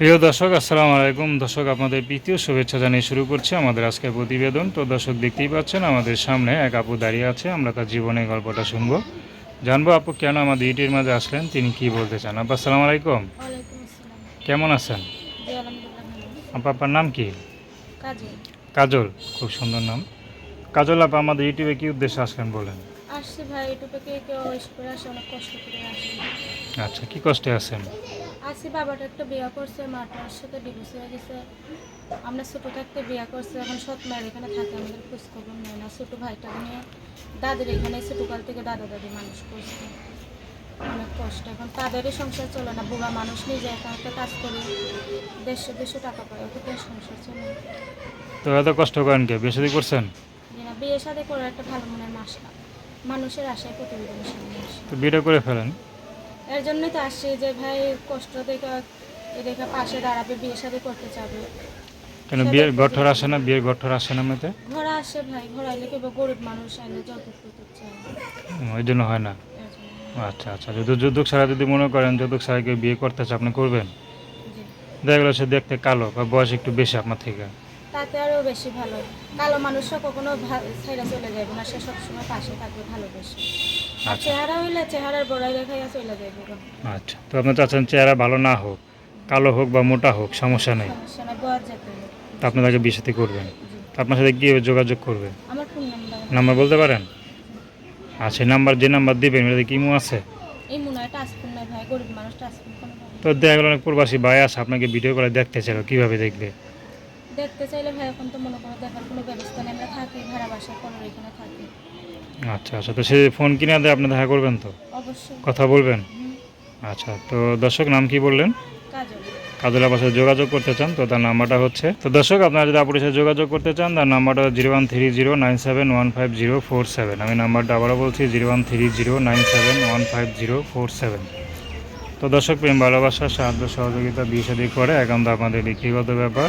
প্রিয় দর্শক আসসালামু আলাইকুম। দর্শক আপনাদের প্রীতীয় শুভেচ্ছা জানিয়ে শুরু করছি আমাদের আজকের প্রতিবেদন। তো দর্শক দেখতেই পাচ্ছেন আমাদের সামনে এক আপু দাঁড়িয়ে আছে। আমরা তার জীবনের গল্পটা শুনব। জানব আপু কেন আমাদের ইউটির মাঝে আসলেন? তিনি কি বলতে চান? আপা আসসালামু আলাইকুম। কেমন আছেন? আপা আপনার নাম কি? কাজল। খুব সুন্দর নাম। কাজল আপা আমাদের ইউটিউবে কি উদ্দেশ্যে আসলেন বলেন? আসছি ভাই ইউটিউবে কেউ ওয়েস করে আসে অনেক কষ্ট করে আচ্ছা কি কষ্টে আছেন? আসি বাবাটা একটা বিয়ে করছে মাটার সাথে ডিভোর্স হয়ে গেছে। আমরা ছোটো থাকতে বিয়ে করছে এখন সৎ মায়ের এখানে থাকে আমাদের খোঁজখবর নেয় না। ছোটো ভাইটাকে নিয়ে দাদির এখানে ছোটোকাল থেকে দাদা দাদি মানুষ করছে। অনেক কষ্ট। এখন তাদেরই সংসার চলে না বুড়া মানুষ নিজে একা একটা কাজ করে দেড়শো দেড়শো টাকা পায় ওকে সংসার চলে না। তো এত কষ্ট করেন কে? বেশি দিন করছেন? না বিয়ে সাথে করে একটা ভালো মনের মাস মানুষের আশায় প্রতিবেদনের সামনে আসে। তো বিয়েটা করে ফেলেন? এর জন্যই তো আসছি যে ভাই কষ্ট দেখে এ দেখে পাশে দাঁড়াবে বিয়ে সাথে করতে চাবে। কেন বিয়ের গঠর আসে না? বিয়ের গঠর আসে না মেতে ঘোরা আসে ভাই ঘোরা আইলে কেবল গরিব মানুষ আইলে যত করতে চায়। ওই জন্য হয় না। আচ্ছা আচ্ছা যদি যৌতুক ছাড়া যদি মনে করেন যৌতুক ছাড়া কেউ বিয়ে করতে চায় আপনি করবেন? দেখা গেলো সে দেখতে কালো বা বয়স একটু বেশি আপনার থেকে। তাতে আরও বেশি ভালো। কালো মানুষরা কখনো ছাইরা চলে যাবে না সে সবসময় পাশে থাকবে ভালোবেসে। আর আচ্ছা। চেহারা হইলে চেহারার বড়াই রেখাইয়া চলে যাবে আচ্ছা তো আপনি চাচ্ছেন চেহারা ভালো না হোক কালো হোক বা মোটা হোক সমস্যা নেই। হবে। আপনি তাকে বিয়ে সাথে করবেন? তো আপনার সাথে কীভাবে যোগাযোগ করবে? নাম্বার বলতে পারেন? আচ্ছা নাম্বার যে নাম্বার দিবেন এটাতে কি মু আছে? তো দেখা গেলো অনেক প্রবাসী ভাই আছে আপনাকে ভিডিও করে দেখতে চাইলো কীভাবে দেখবে? দেখতে চাইলে ভাই এখন তো মনে করো দেখার কোনো ব্যবস্থা নেই আমরা থাকি ভাড়া বাসা কোনো এখানে থাকি। আচ্ছা আচ্ছা তো সে ফোন কিনে দেয় আপনি দেখা করবেন তো? অবশ্যই। কথা বলবেন? আচ্ছা তো দর্শক নাম কি বললেন? কাজল। কাজল সাথে যোগাযোগ করতে চান তো তার নাম্বারটা হচ্ছে তো দর্শক আপনারা যদি আপুর সাথে যোগাযোগ করতে চান তার নাম্বারটা zero one three zero nine seven one five zero four seven. আমি নাম্বারটা আবারও বলছি zero one three zero nine seven one five zero four seven. তো দর্শক প্রেম ভালোবাসা সাহায্য সহযোগিতা বিয়ে করে একান্ত আপনাদের ব্যক্তিগত ব্যাপার।